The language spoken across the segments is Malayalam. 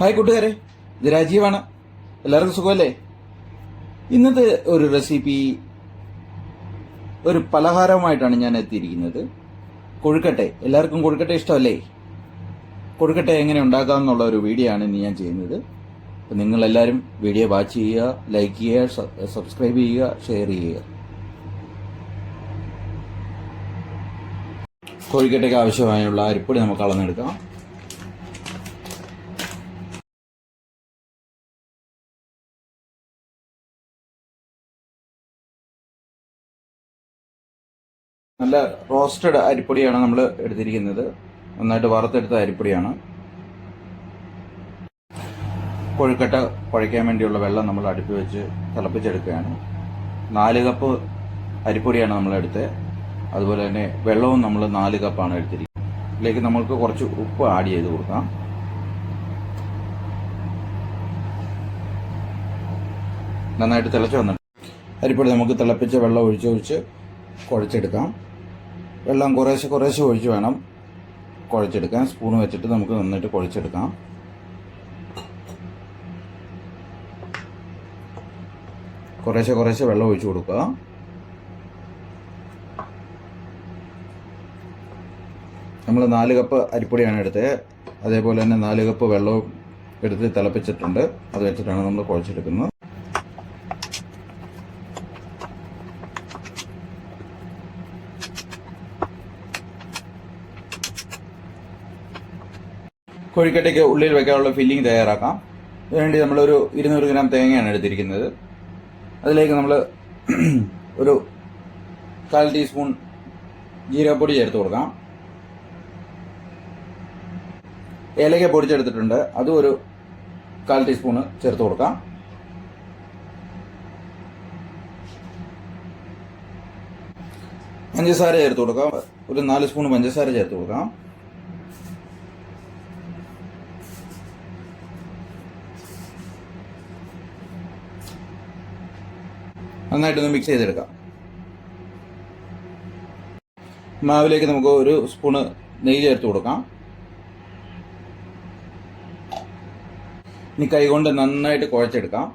ഹായ് കൂട്ടുകാരെ. ഇത് രാജീവാണ്. എല്ലാവർക്കും സുഖമല്ലേ? ഇന്നത്തെ ഒരു റെസിപ്പി ഒരു പലഹാരമായിട്ടാണ് ഞാൻ എത്തിയിരിക്കുന്നത്. കൊഴുക്കട്ടെ. എല്ലാവർക്കും കൊഴുക്കട്ടെ ഇഷ്ടമല്ലേ? കൊഴുക്കട്ടെ എങ്ങനെ ഉണ്ടാക്കാം എന്നുള്ള ഒരു വീഡിയോ ആണ് ഇന്ന് ഞാൻ ചെയ്യുന്നത്. അപ്പം നിങ്ങളെല്ലാവരും വീഡിയോ വാച്ച് ചെയ്യുക ലൈക്ക് ചെയ്യുക സബ്സ്ക്രൈബ് ചെയ്യുക ഷെയർ ചെയ്യുക. കൊഴുക്കട്ടയ്ക്ക് ആവശ്യമായുള്ള അരിപ്പൊടി നമുക്ക് അളന്നെടുക്കാം. നല്ല റോസ്റ്റഡ് അരിപ്പൊടിയാണ് നമ്മൾ എടുത്തിരിക്കുന്നത്. നന്നായിട്ട് വറുത്തെടുത്ത അരിപ്പൊടിയാണ്. കൊഴുക്കട്ട കുഴയ്ക്കാൻ വേണ്ടിയുള്ള വെള്ളം നമ്മൾ അടുപ്പി വെച്ച് തിളപ്പിച്ചെടുക്കുകയാണ്. നാല് കപ്പ് അരിപ്പൊടിയാണ് നമ്മൾ എടുത്തത്. അതുപോലെ തന്നെ വെള്ളവും നമ്മൾ നാല് കപ്പാണ് എടുത്തിരിക്കുന്നത്. ഇതിലേക്ക് നമ്മൾക്ക് കുറച്ച് ഉപ്പ് ആഡ് ചെയ്ത് കൊടുക്കാം. നന്നായിട്ട് തിളച്ച് വന്നിട്ട് അരിപ്പൊടി നമുക്ക് തിളപ്പിച്ച വെള്ളം ഒഴിച്ചൊഴിച്ച് കുഴച്ചെടുക്കാം. വെള്ളം കുറേശ്ശെ കുറേശ്ശെ ഒഴിച്ച് വേണം കുഴച്ചെടുക്കാൻ. സ്പൂൺ വെച്ചിട്ട് നമുക്ക് നന്നായിട്ട് കുഴച്ചെടുക്കാം. കുറേശ്ശെ കുറേശ്ശെ വെള്ളം ഒഴിച്ചു കൊടുക്കുക. നമ്മൾ നാല് കപ്പ് അരിപ്പൊടിയാണ് എടുത്തത്. അതേപോലെ തന്നെ നാല് കപ്പ് വെള്ളവും എടുത്ത് തിളപ്പിച്ചിട്ടുണ്ട്. അത് വെച്ചിട്ടാണ് നമ്മൾ കുഴച്ചെടുക്കുന്നത്. കോഴിക്കട്ടയ്ക്ക് ഉള്ളിൽ വെക്കാനുള്ള ഫില്ലിംഗ് തയ്യാറാക്കാം. അതിനുവേണ്ടി നമ്മളൊരു ഇരുന്നൂറ് ഗ്രാം തേങ്ങയാണ് എടുത്തിരിക്കുന്നത്. അതിലേക്ക് നമ്മൾ ഒരു കാൽ ടീസ്പൂൺ ജീരകപ്പൊടി ചേർത്ത് കൊടുക്കാം. ഏലക്ക പൊടിച്ചെടുത്തിട്ടുണ്ട്. അതും ഒരു കാൽ ടീസ്പൂണ് ചേർത്ത് കൊടുക്കാം. പഞ്ചസാര ചേർത്ത് കൊടുക്കാം. ഒരു നാല് സ്പൂൺ പഞ്ചസാര ചേർത്ത് കൊടുക്കാം. നന്നായിട്ടൊന്ന് മിക്സ് ചെയ്തെടുക്കാം. മാവിലേക്ക് നമുക്ക് ഒരു സ്പൂണ് നെയ്യ് ചേർത്ത് കൊടുക്കാം. ഇനി കൈകൊണ്ട് നന്നായിട്ട് കുഴച്ചെടുക്കാം.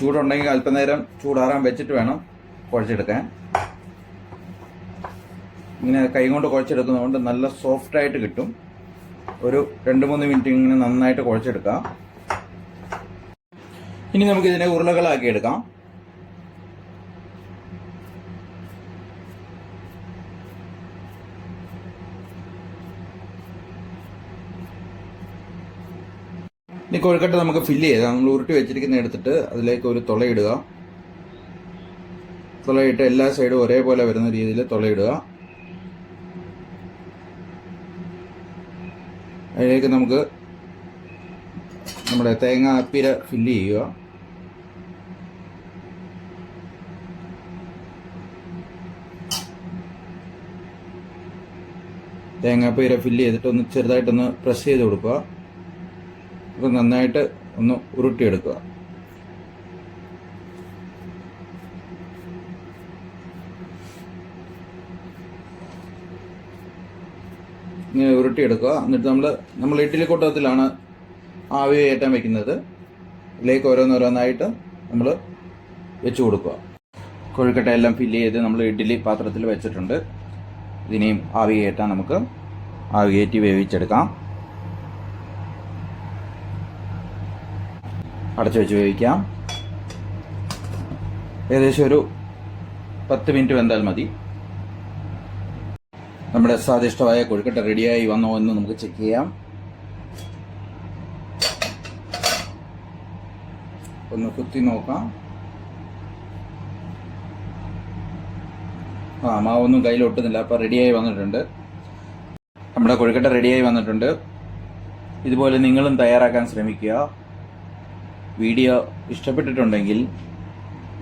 ചൂടുണ്ടെങ്കിൽ അല്പനേരം ചൂടാറാൻ വെച്ചിട്ട് വേണം കുഴച്ചെടുക്കാൻ. ഇങ്ങനെ കൈകൊണ്ട് കുഴച്ചെടുക്കുന്നതുകൊണ്ട് നല്ല സോഫ്റ്റായിട്ട് കിട്ടും. ഒരു രണ്ട് മൂന്ന് മിനിറ്റ് ഇങ്ങനെ നന്നായിട്ട് കുഴച്ചെടുക്കാം. ഇനി നമുക്ക് ഇതിനെ ഉരുളകളാക്കി എടുക്കാം. ഇനി കൊഴുക്കട്ട നമുക്ക് ഫില്ല് ചെയ്താൽ നമ്മൾ ഉരുട്ടി വെച്ചിരിക്കുന്ന എടുത്തിട്ട് അതിലേക്ക് ഒരു തുളയിടുക തുളയിട്ട് എല്ലാ സൈഡും ഒരേപോലെ വരുന്ന രീതിയിൽ തുളയിടുക അതിലേക്ക് നമുക്ക് നമ്മുടെ തേങ്ങ അപ്പിര ഫില്ല് ചെയ്യുക. തേങ്ങാപ്പീര ഫില്ല് ചെയ്തിട്ട് ഒന്ന് ചെറുതായിട്ടൊന്ന് പ്രസ് ചെയ്ത് കൊടുക്കുക. അപ്പം നന്നായിട്ട് ഒന്ന് ഉരുട്ടിയെടുക്കുക. ഇങ്ങനെ ഉരുട്ടിയെടുക്കുക. എന്നിട്ട് നമ്മൾ നമ്മൾ ഇഡ്ഡലി ആവി കയറ്റാൻ വെക്കുന്നത് ഇതിലേക്ക് ഓരോന്നോരോന്നായിട്ട് നമ്മൾ വെച്ച് കൊടുക്കുക. കൊഴുക്കട്ട എല്ലാം ഫില്ല് ചെയ്ത് നമ്മൾ ഇഡ്ഡലി പാത്രത്തിൽ വെച്ചിട്ടുണ്ട്. ഇതിനെയും ആവി കയറ്റാൻ നമുക്ക് ആവി കയറ്റി വേവിച്ചെടുക്കാം. അടച്ചു വെച്ച് വേവിക്കാം. ഏകദേശം ഒരു പത്ത് മിനിറ്റ് വെന്താൽ മതി. നമ്മുടെ സ്വാദിഷ്ടമായ കൊഴുക്കട്ട റെഡിയായി വന്നോ എന്ന് നമുക്ക് ചെക്ക് ചെയ്യാം. ഒന്ന് കുത്തി നോക്കാം. ആ മാവൊന്നും കയ്യിൽ ഒട്ടുന്നില്ല അപ്പോൾ റെഡിയായി വന്നിട്ടുണ്ട്. നമ്മുടെ കൊഴുക്കട്ട റെഡിയായി വന്നിട്ടുണ്ട്. ഇതുപോലെ നിങ്ങളും തയ്യാറാക്കാൻ ശ്രമിക്കുക. വീഡിയോ ഇഷ്ടപ്പെട്ടിട്ടുണ്ടെങ്കിൽ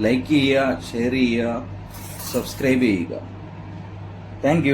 ലൈക്ക് ചെയ്യുക ഷെയർ ചെയ്യുക സബ്സ്ക്രൈബ് ചെയ്യുക. താങ്ക്